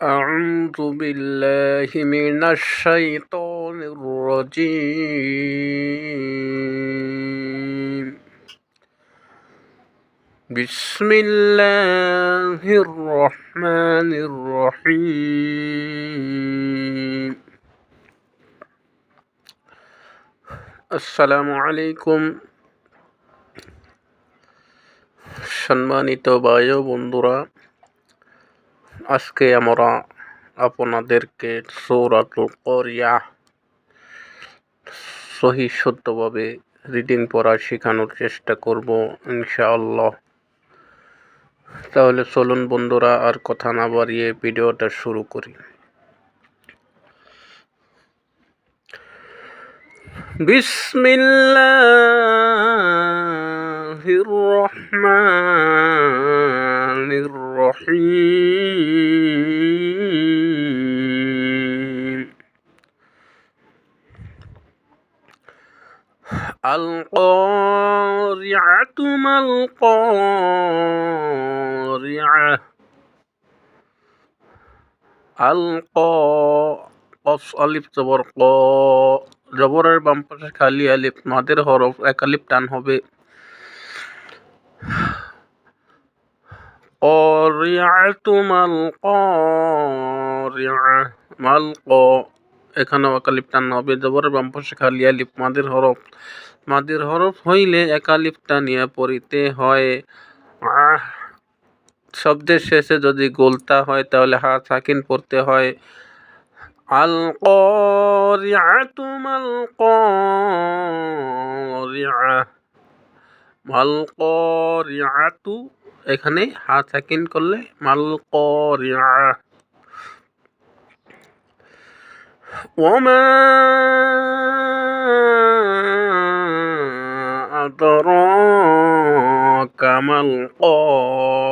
أعوذ بالله من الشيطان الرجيم بسم الله الرحمن الرحيم আসসালামু আলাইকুম সম্মানিত ভাই ও বন্ধুরা আজকে আমরা আপনাদেরকে সৌরাতুল করিয়া সহি শুদ্ধভাবে রিডিং পড়া শেখানোর চেষ্টা করব, ইনশাআল্লাহ। তাহলে চলুন বন্ধুরা, আর কথা না বাড়িয়ে ভিডিওটা শুরু করি। বিসমিল্লাহির রহমানির রহিম। القارعة ما القارعة القا قف ألف জবর ক জবরের বাম পাশে খালি আলিফ মাদের হরফ এক আলিফ টান হবে قارعة ما القارعة ما القا এখানেও একালিপ টান হবে জবরের বাম পাশে খালি আলিফ মাদের হরফ মাদের হরফ হইলে একালিপ টানিয়া পড়িতে হয় আহ শব্দের শেষে যদি গোলতা হয় তাহলে হা সাকিন পড়তে হয় আল قارعة ما القارعة মাল قارعة এখানে হা সাকিন করলে মাল قارعة وما أدراك ما القارعة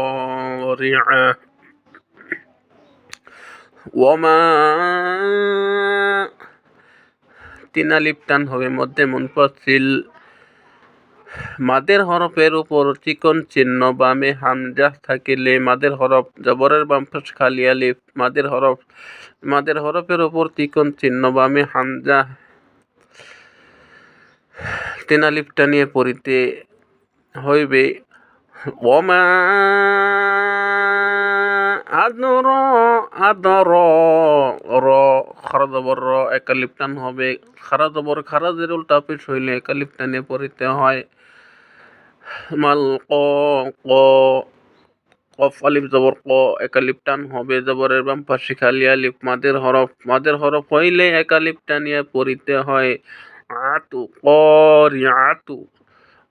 وما তিন আলিপ টান হবে মধ্যে মুনফাসিল মাদের হরফের উপর চিকন চিহ্ন বামে হামজা থাকিলে মাদের হরফ জবরের বাম পাশ খালি আলিফ মাদের হরফ মাদের হরফের উপর চিকন চিহ্ন বামে হামজা তিন আলিফ টানিয়ে পড়িতে হইবে। আদর আদর, র খারা র একালিপ টান হবে। খারা জবর খারাজের উল্টা পেশ হইলে একালিপ টানে পড়িতে হয়। মাল ক ক কফ আলিফ জবর, ক একালিপ টান হবে। জবরের বাম পাশে আলিফ। মাদের হরফ মাদের হরফ হইলে একালিপ টানিয়া পড়িতে হয়। আতু আতু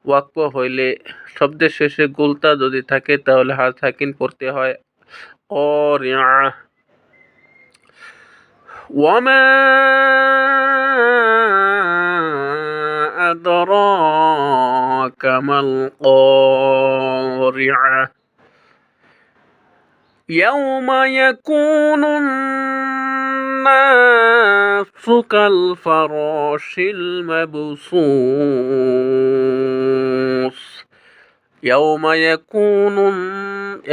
ওয়াক্প হইলে শব্দের শেষে গুলতা যদি থাকে তাহলে হাত হাকিন পড়তে হয় قارعة وما أدراك ما القارعة يوم يكون الناس كالفراش المبثوث يوم يكون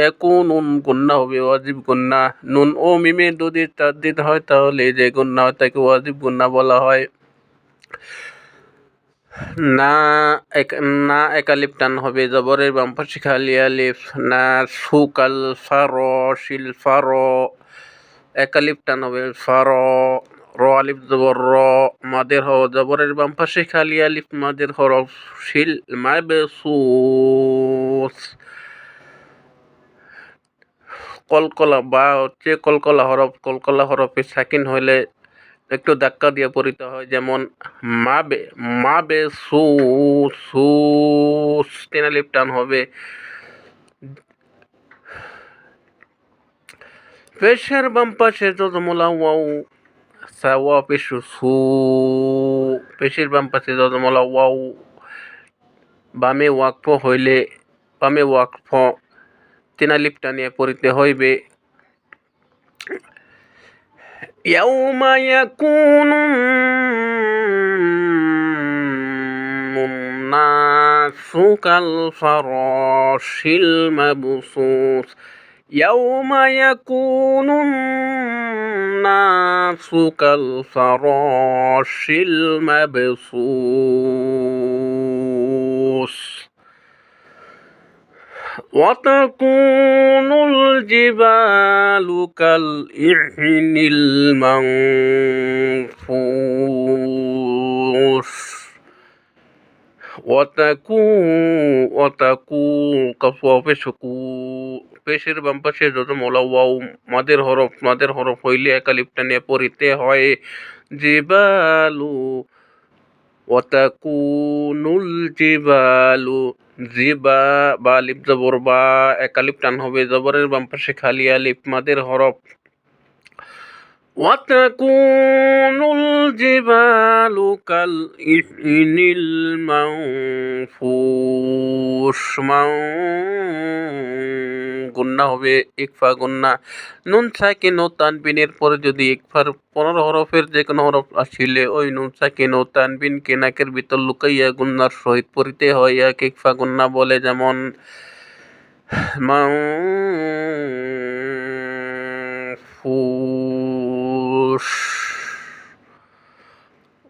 একুনুন গুন্না হবে ওয়াজিব গুন্না নুন ও মিমে যদি তাদ্দিদ হয় তাহলে যে গুন্না হয় তাকে ওয়াজিব গুন্না বলা হয় না এক না একালিপ টান হবে জবরের বাম পাশে খালি আলিফ না সুকাল ফার শিল ফার টান হবে ফার, র আলিফ জবর র, মাদের হ জবরের বাম পাশে খালি আলিফ, মাদের হরফ শিল মাবেসুস কলকলা বা হচ্ছে কলকলা হরফ, কলকলা হরফে সাকিন হইলে একটু ধাক্কা দিয়ে পড়িতে হয়, যেমন মা বে মা বে সু সু তেনালিপ টান হবে পেশের বাম পাশে যজমলা ওয়াও সাওয়া পেশু সু পেশের বাম পাশে যজমলা ওয়াও বামে ওয়াকফ হইলে বামে ওয়াকফ তিনালিপ টানিয়ে পড়িতে হইবে يوم يكون الناس كالفراش المبثوث يوم يكون الناس كالفراش المبصوص وتكون الجبال كالإحن المنفوش وتكون وتكون كصوف شكور পেশের বাম পাশে যত মোলা ওয়াও মাদের হরফ মাদের হরফ হইলে একালিপটা নিয়ে পড়িতে হয় জিবালু ওয়াতাকু নুল জিবালু জিবা বা লিপ জবর বা একালিপ টান হবে জবরের বাম পাশে খালি আলিপ মাদের হরফ وتكون الجبال كالإحن المنفوش মান গুন্না হবে ইকফা গুন্না নুন সাকিন ও তানবিনের পরে যদি ইকফার পনেরো হরফের যে কোনো হরফ আসিলে ওই নুন সাকিন ও তানবিন কেনাকের ভিতর লুকাইয়া গুন্নার সহিত পড়িতে হয় এক ইকফা গুন্না বলে যেমন মাংফুস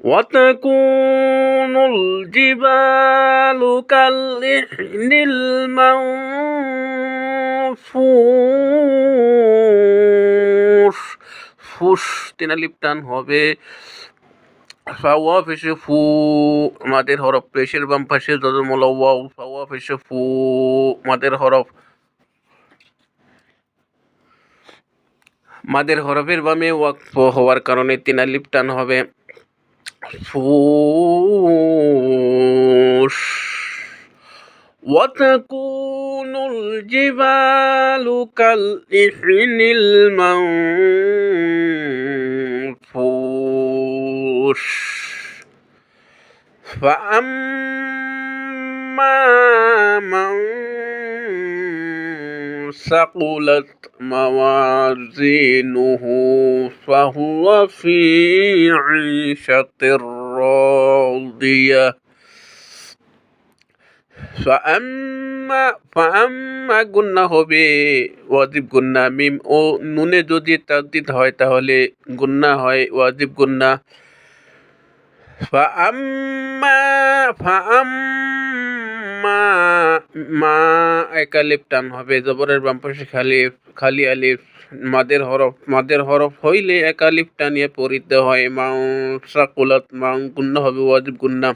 وتكون الجبال كالإحن المنفوش ফুস ফুস, তিনা লিপটান হবে। ফাওয়া ফেসে ফু, মাদের হরফ পেশের বাম পাশে যত মোলা ওয়াও ফাওয়া ফেসে ফু, মাদের হরফ, মাদের হরফের বামে ওয়াকফ হওয়ার কারণে তিনা লিপটান হবে। ফুস وتكون الجبال كالإحن المنفوش. فأما من ثقلت موازينه فهو في عيشة راضية. ফাআম্মা গুন্না হবে, ওয়াজিব গুন্না। মিম ও নুনে যদি তাদ্দিদ হয়, তাহলে গুন্না হয়, ওয়াজিব গুন্না। ফাআম্মা ফাআম্মা মা একালিপ টান হবে, জবরের বাম পাশে খালি খালি আলিফ। মাদের হরফ মাদের হরফ হইলে একালিপ টানিয়ে পড়িতে হয়। মাউ সাকুলাত মাউ গুন্না হবে, ওয়াজিব গুন্না।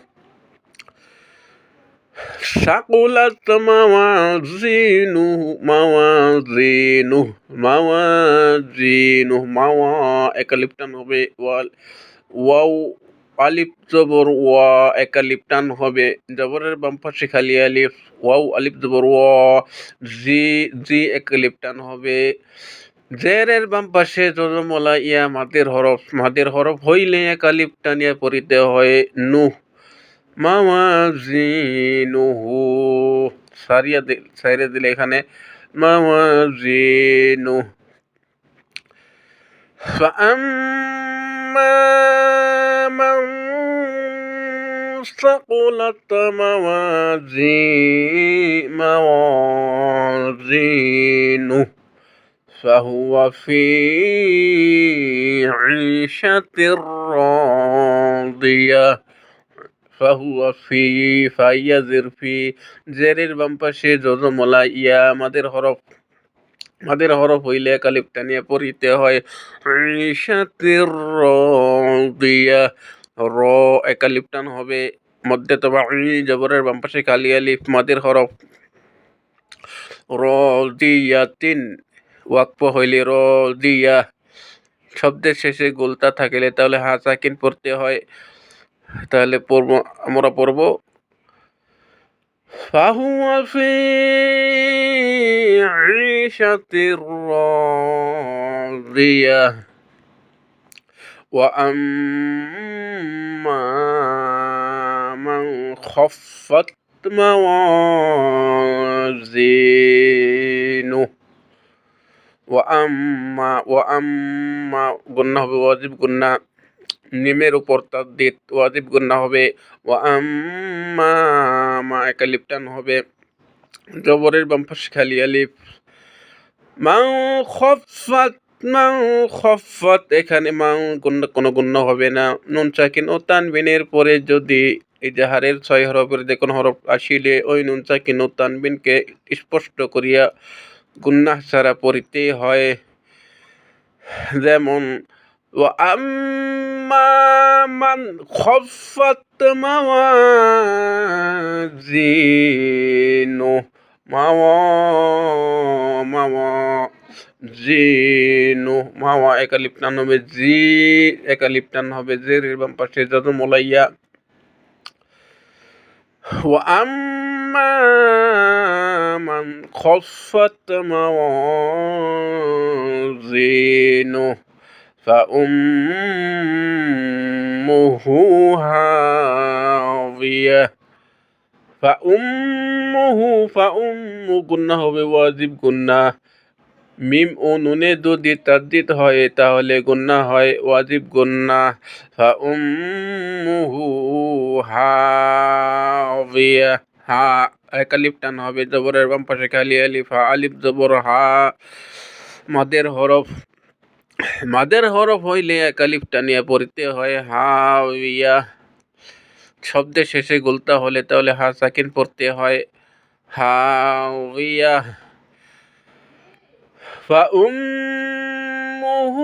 ثقلت موازينه موازينه موازينه মাওয়া একালিপটান হবে ওয়াল ওয়াও আলিফ জবর ওয়া একালিপটান হবে জবরের বাম পাশে খালি আলিফ ওয়াও আলিফ জবর ওয়া জি জি একালিপটান হবে জেরের বাম পাশে জজমলা ইয়া মাদের হরফ মাদের হরফ হইলে একালিপ টানিয়া পড়িতে হয় নুহ মাওয়াজিনুহু সারিয়া দিল সাইরে দিলে এখানে মাওয়াজিনু فأما من ثقلت موازي موازينه فهو في عيشة راضية ফাহুয়া ফি ফাইয়া জেরের ইয়া আমাদের হরফ। আমাদের হরফ হইলে কালিপ টানিয়া পড়িতে হয়। রাদিয়া র একালিপ টান হবে। মধ্যে তবা জবরের বাম পাশে কালি আলিফ, মাদের হরফ। রদিয়াতিন, ওয়াকফ হইলে রদিয়া। শব্দের শেষে গোলতা থাকিলে তাহলে হাসাকিন পড়তে হয়। তাহলে পড়ব আমরা পড়ব فهو في عيشة راضية وأما من خفت موازينه وأما وأما قلنا بواجب قلنا নিমের উপর তাদ্দিত ওয়াজিব গুন্না হবে। ও আম্মা, মা হবে। জবরের বাম পাশে খালি আলিফ। মা খফাত মাং খফত এখানে মাং গুণ্য কোনো গুণ্য হবে না। নুন সাকিন ও তানবিনের পরে যদি ইজাহারের ছয় হরফের যে কোনো হরফ আসিলে, ওই নুন সাকিন ও তানবিনকে স্পষ্ট করিয়া গুন্নাহ ছাড়া পড়িতে হয়। যেমন وأما من خفت موازينه موا موا জিনু মাওয়া একালিপ টান হবে জি একালিপ টান হবে জের বাম পাশে জাদু মোলাইয়া وأما من خفت موازينه فأمه هاوية فأمه فأم গুন্না হবে ওয়াজিব গুন্না মিম ও নুনে যদি তাদ্দিত হয় তাহলে গুন্না হয় ওয়াজিব গুন্না ফাউম্মুহু হাওয়িয়া হা একালিফ টান হবে জবরের বাম পাশে খালি আলিফ হা আলিফ জবর হা মাদের হরফ মাদের হরফ হইলে একালিফ টানিয়া পড়তে হয় হাওয়িয়া শব্দের শেষে গুলতা হলে তাহলে হা সাকিন পড়তে হয় হাওয়িয়া فأمه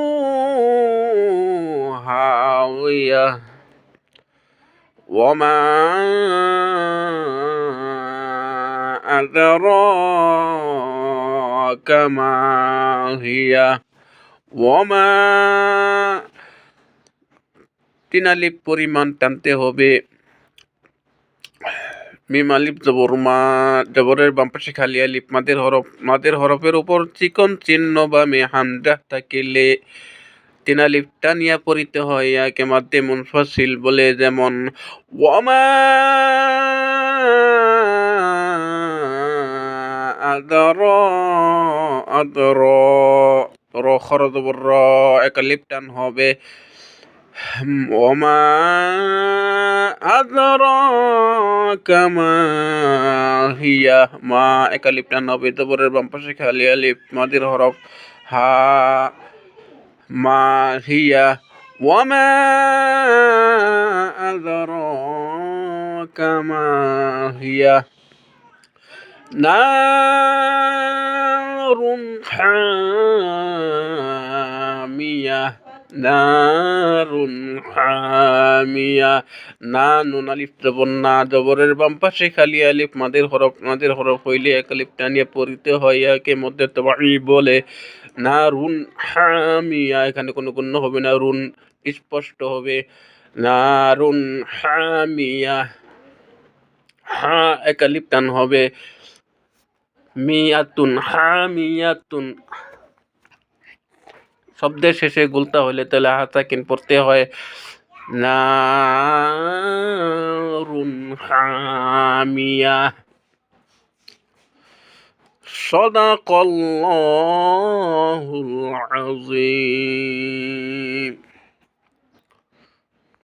هاوية وما أدراك ما هي ওমা। তিন পরিমাণ টানতে হবে। মিমালিপ আলিফ জবর, মা জবরের বাম খালি আলিপ মাদের হরফ, মাদের হরফের উপর চিকন চিহ্ন বা মেহান্দা থাকিলে তিনালিপ টানিয়া পড়িতে হয় ইয়াকে মাধ্যে মুনফাসিল বলে যেমন, ওমা। আদর আদর। র খরদবর র একটা লিপটান হবে। ওমা আদর মা একা লিপটান হবে। দবরের বাম পাশে খালি আলিপ মাদির হরফ, হা, মা হিয়া। ওমা আদর কামা হিয়া। নারুন حامية নারুন হামিয়া না নুন আলিফ জবর না জবরের বাম পাশে খালি আলিফ মাদের হরফ মাদের হরফ হইলে এক আলিফ টানিয়া পড়িতে হয় ইয়াকে মধ্যে তবাই বলে না রুন হামিয়া এখানে কোনো গুণ্য হবে না রুন স্পষ্ট হবে না রুন হামিয়া হা এক আলিফ টান হবে মিয়াতুন হামিয়াতুন শব্দের শেষে গুলতা হলে তাহলে হাতাকিন পড়তে হয় নারুন হামিয়া صدق الله العظيم